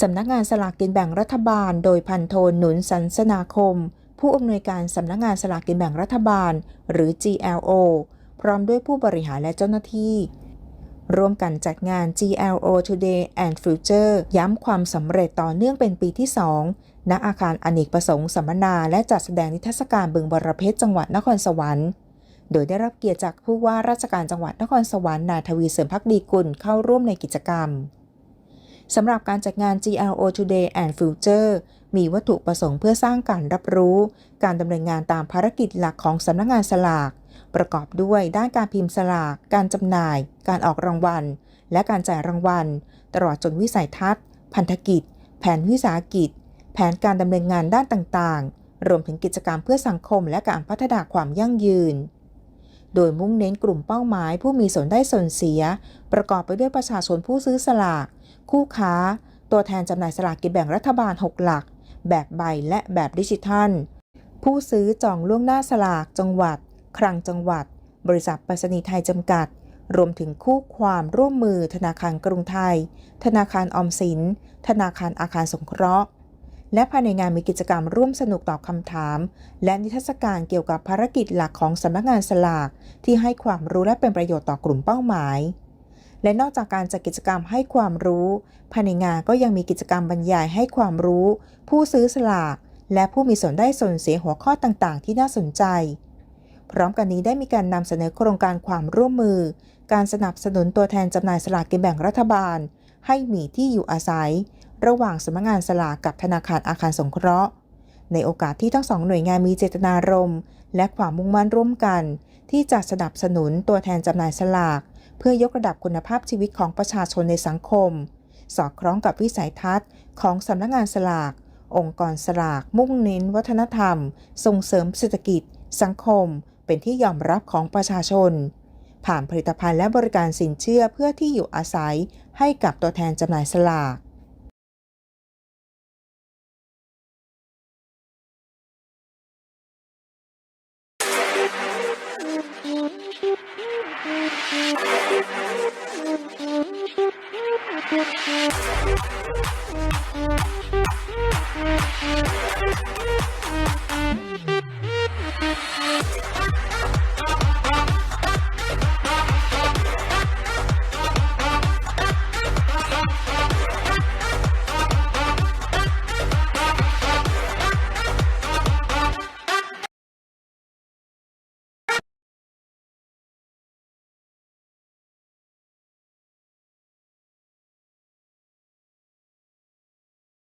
สำนักงานสลากกินแบ่งรัฐบาล โดยพันโทหนุนสันสนาคม ผู้อำนวยการสำนักงานสลากกินแบ่งรัฐบาล หรือ GLO พร้อมด้วยผู้บริหารและเจ้าหน้าที่ ร่วมกันจัดงาน GLO Today and Future ย้ำความสำเร็จต่อเนื่องเป็นปีที่ 2 ณ อาคารอเนกประสงค์สัมมนา และจัดแสดงนิทรรศการบึงบรเพชรจังหวัดนครสวรรค์โดยได้รับเกียรติจากผู้ว่าราชการจังหวัดนครสวรรค์นายทวีเสริมพักดีกุลเข้าร่วมในกิจกรรม สำหรับการจัดงาน GLO Today and Future มีวัตถุประสงค์เพื่อสร้างการรับรู้ การดำเนินงานตามภารกิจหลักของสำนักงานสลาก ประกอบด้วยด้านการพิมพ์สลาก การจำหน่าย การออกรางวัล และการจ่ายรางวัล ตลอดจนวิสัยทัศน์ พันธกิจ แผนวิสาหกิจ แผนการดำเนินงานด้านต่างๆ รวมถึงกิจกรรมเพื่อสังคมและการพัฒนาความยั่งยืนโดยมุ่งเน้นกลุ่มเป้าหมายผู้มีส่วนได้ส่วนเสีย ประกอบไปด้วยประชาชนผู้ซื้อสลาก คู่ค้า ตัวแทนจำหน่ายสลากกินแบ่งรัฐบาล 6 หลัก แบบใบและแบบดิจิทัล ผู้ซื้อจองล่วงหน้าสลากจังหวัด คลังจังหวัด บริษัทไปรษณีย์ไทยจำกัด รวมถึงคู่ความร่วมมือธนาคารกรุงไทย ธนาคารออมสิน ธนาคารอาคารสงเคราะห์และภายในงานมีกิจกรรมร่วมสนุกตอบคำถาม และนิทรรศการเกี่ยวกับภารกิจหลักของสำนักงานสลาก ที่ให้ความรู้และเป็นประโยชน์ต่อกลุ่มเป้าหมาย และนอกจากการจัดกิจกรรมให้ความรู้ ภายในงานก็ยังมีกิจกรรมบรรยายให้ความรู้ ผู้ซื้อสลาก และผู้มีส่วนได้ส่วนเสียหัวข้อต่างๆ ที่น่าสนใจ พร้อมกันนี้ได้มีการนำเสนอโครงการความร่วมมือ การสนับสนุนตัวแทนจำหน่ายสลากกินแบ่งรัฐบาล ให้มีที่อยู่อาศัย ระหว่างสำนักงานสลากกับธนาคารอาคารสงเคราะห์ ในโอกาสที่ทั้งสองหน่วยงานมีเจตนารมณ์และความมุ่งมั่นร่วมกัน ที่จะสนับสนุนตัวแทนจำหน่ายสลาก เพื่อยกระดับคุณภาพชีวิตของประชาชนในสังคม สอดคล้องกับวิสัยทัศน์ของสำนักงานสลาก องค์กรสลาก มุ่งเน้นวัฒนธรรม ส่งเสริมเศรษฐกิจ สังคม เป็นที่ยอมรับของประชาชน ผ่านผลิตภัณฑ์และบริการสินเชื่อเพื่อที่อยู่อาศัยให้กับตัวแทนจำหน่ายสลาก Thank you.